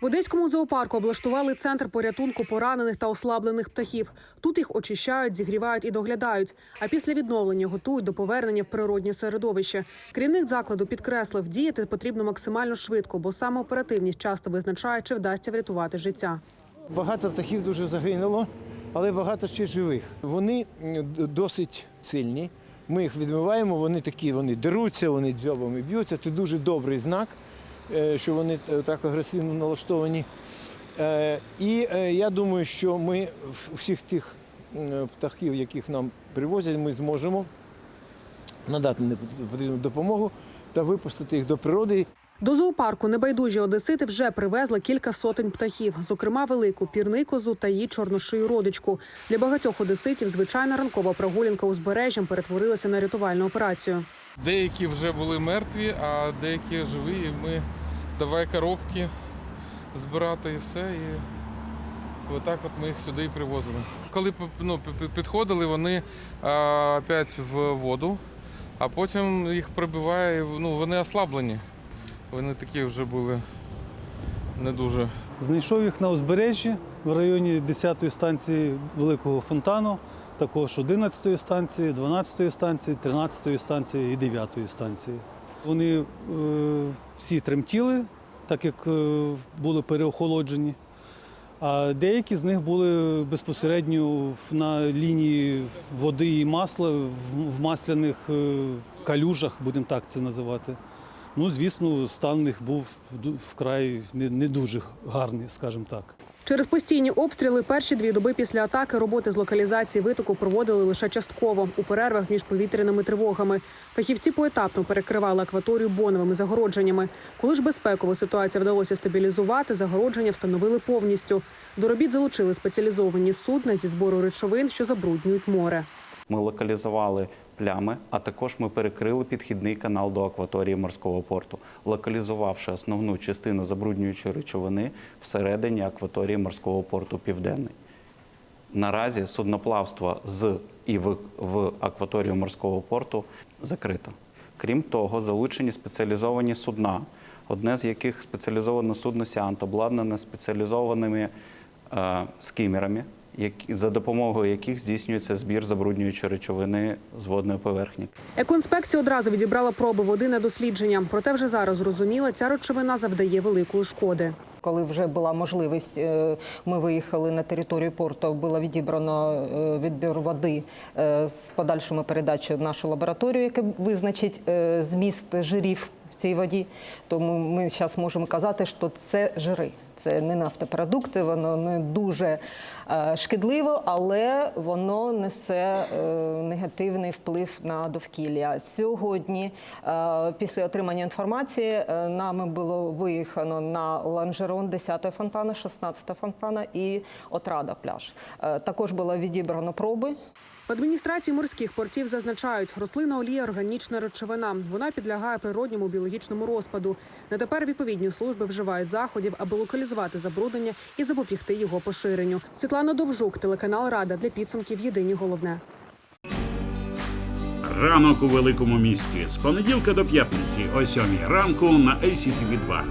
В Одеському зоопарку облаштували центр порятунку поранених та ослаблених птахів. Тут їх очищають, зігрівають і доглядають. А після відновлення готують до повернення в природнє середовище. Керівник закладу підкреслив, діяти потрібно максимально швидко, бо саме оперативність часто визначає, чи вдасться врятувати життя. Багато птахів дуже загинуло, але багато ще живих. Вони досить сильні. Ми їх відмиваємо, вони такі, вони деруться, вони дзьобами б'ються. Це дуже добрий знак, що вони так агресивно налаштовані. Е, І е, я думаю, що ми всіх тих птахів, яких нам привозять, ми зможемо надати потрібну допомогу та випустити їх до природи. До зоопарку небайдужі одесити вже привезли кілька сотень птахів, зокрема велику пірникозу та її чорношию родичку. Для багатьох одеситів звичайна ранкова прогулянка узбережжям перетворилася на рятувальну операцію. Деякі вже були мертві, а деякі живі. І ми давай коробки збирати і все. І отак от ми їх сюди і привозили. Коли ну, підходили, вони а, опять в воду, а потім їх прибиває, ну, вони ослаблені. Вони такі вже були не дуже. Знайшов їх на узбережжі в районі 10-ї станції Великого фонтану, також 11-ї станції, 12-ї станції, 13-ї станції і 9-ї станції. Вони е, всі тремтіли, так як е, були переохолоджені. А деякі з них були безпосередньо на лінії води і масла, в, масляних е, калюжах, будемо так це називати. Ну, звісно, стан них був вкрай не дуже гарний, скажімо так. Через постійні обстріли перші дві доби після атаки роботи з локалізації витоку проводили лише частково у перервах між повітряними тривогами. Фахівці поетапно перекривали акваторію боновими загородженнями. Коли ж безпекову ситуацію вдалося стабілізувати, загородження встановили повністю. До робіт залучили спеціалізовані судна зі збору речовин, що забруднюють море. Ми локалізували плями, а також ми перекрили підхідний канал до акваторії морського порту, локалізувавши основну частину забруднюючої речовини всередині акваторії морського порту Південний. Наразі судноплавство з і в, в акваторію морського порту закрито. Крім того, залучені спеціалізовані судна, одне з яких спеціалізоване судно Сіант, обладнане спеціалізованими е, скімерами, за допомогою яких здійснюється збір забруднюючої речовини з водної поверхні. Екоінспекція одразу відібрала проби води на дослідження. Проте вже зараз зрозуміла, ця речовина завдає великої шкоди. Коли вже була можливість, е, ми виїхали на територію порту, було відібрано е, відбір води е, з подальшою передачею в нашу лабораторію, яка визначить зміст жирів в цій воді. Тому ми зараз можемо казати, що це жири. Це не нафтопродукти, воно не дуже е, шкідливо, але воно несе е, негативний вплив на довкілля. Сьогодні, е, після отримання інформації, нами було виїхано на ланжерон 10 фонтана, 16 фонтана і Отрада пляж. Також було відібрано проби. В адміністрації морських портів зазначають, рослина олія органічна речовина. Вона підлягає природньому біологічному розпаду. На тепер відповідні служби вживають заходів, аби локалізувати забруднення і запобігти його поширенню. Світлана Довжук, телеканал Рада для підсумків. Єдині головне. Ранок у великому місті з понеділка до п'ятниці о 7 ранку на ACTV 2